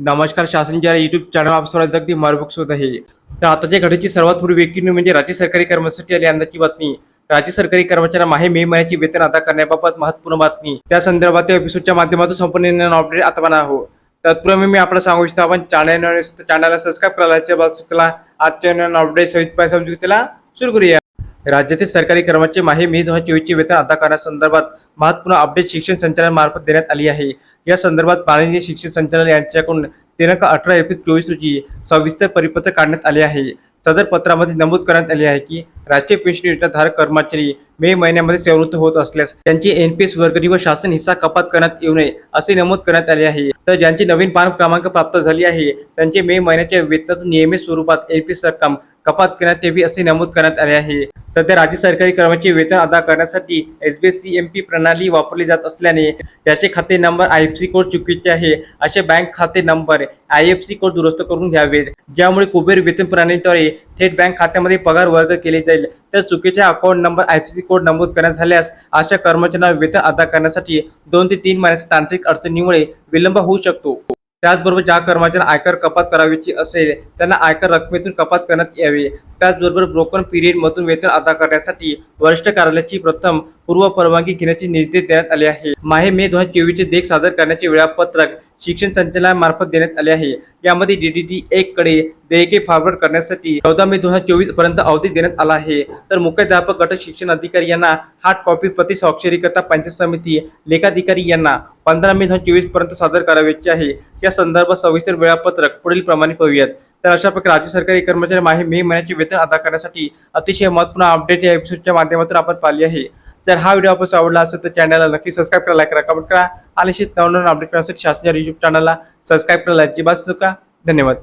नमस्कार शासनच्या YouTube channel आप सर्वांचं अगदी मार्बुक्स होत आहे. तर आताच्या घडीची सर्वात पूर्वी वेगळी म्हणजे राज्य सरकारी कर्मचारी आली अंदाची बातमी. राज्य सरकारी कर्मचाऱ्यांना माहे मे महिन्याची वेतन अदा करण्याबाबत महत्त्वपूर्ण बातमी. त्या संदर्भात एपिसोडच्या माध्यमातून संपूर्ण अपडेट आता म्हणा आहोत. तत्पूर्वी मी आपल्याला सांगू इच्छितो आपण चॅनल चॅनलला सबस्क्राईब करायच्या बाद सुचला आजच्या अपडेट सहित समजू तिला सुरू करूया. राज्यातील सरकारी कर्मचारी माहे मे दोन हजार चोवीसचे वेतन अदा करण्यासंदर्भात महत्त्वपूर्ण अपडेट शिक्षण संचालनामार्फत देण्यात आली आहे. या संदर्भात माननीय शिक्षण संचालक यांच्याकडून दिनांक अठरा एप्रिल चोवीस रोजी सविस्तर परिपत्रक काढण्यात आले आहे. सदर पत्रामध्ये नमूद करण्यात आले आहे की राष्ट्रीय पेन्शन योजनाधारक कर्मचारी मे महिन्यामध्ये सेवृत्त होत असल्यास त्यांची एनपीएस वर्गणी व शासन हिस्सा कपात करण्यात येऊ नये असे नमूद करण्यात आले आहे. तर ज्यांची नवीन पान क्रमांक प्राप्त झाली आहे त्यांचे मे महिन्याच्या वेतनातून नियमित स्वरूपात एनपीएस रक्कम कपात करण्यात यावी असे नमूद करण्यात आले आहे. सध्या राज्य सरकारी कर्मचारी वेतन अदा करण्यासाठी एसबीसीएमपी प्रणाली वापरली जात असल्याने त्याचे खाते number I F C code चुकीचे आहे. असे बँक खाते number I F C code दुरुस्त करून घ्यावेत. ज्यामुळे कुबेर वेतन प्रणालीद्वारे थेट बँक खात्यामध्ये पगार वर्ग केले जाईल. तर चुकीच्या account number I C code नमूद करण्यात झाल्यास अशा कर्मचाऱ्यांना वेतन अदा करण्यासाठी दोन ते तीन महिन्याच्या तांत्रिक अडचणीमुळे विलंब होऊ शकतो. त्याचबरोबर ज्या कर्मचाऱ्यांना आयकर कपात करावीची असेल त्यांना आयकर रकमेतून कपात करण्यात यावी. त्याचबरोबर ब्रोकन पिरियडमधून वेतन अदा करण्यासाठी वरिष्ठ कार्यालयाची प्रथम पूर्व परवानगी घेण्याचे निर्देश देण्यात आले आहे. माहे मे दोन हजार चोवीसचे देख सादर करण्याचे वेळापत्रक शिक्षण संचालनामार्फत देण्यात आले आहे. यामध्ये डीडीटी एक कडे देयके फॉरवर्ड करण्यासाठी चौदा मे दोन हजार चोवीसपर्यंत अवधी देण्यात आला आहे. तर मुख्याध्यापक गट शिक्षण अधिकारी यांना हार्ड कॉपी प्रति स्वाक्षरी करता पंचायत समिती लेखाधिकारी यांना पंधरा मे दोन हजार चोवीसपर्यंत सादर करावयाचे आहे. या संदर्भात सविस्तर वेळापत्रक पुढील प्रमाणे पाहूयात. तर अशा प्रकारे राज्य सरकारी कर्मचारी माहे मे महिन्याचे वेतन अदा करण्यासाठी अतिशय महत्त्वपूर्ण अपडेट या एपिसोडच्या माध्यमातून आपण पाहिली आहे. जर हा व्हिडिओ आपण आवडला असेल तर चॅनलला नक्की सबस्क्राईब करा लाईक करा कमेंट करा. आणि निश्चित नवनवीन अपडेट करण्यासाठी शासनाच्या युट्यूब चॅनलला सबस्क्राईब करायला अजिबात चुका धन्यवाद.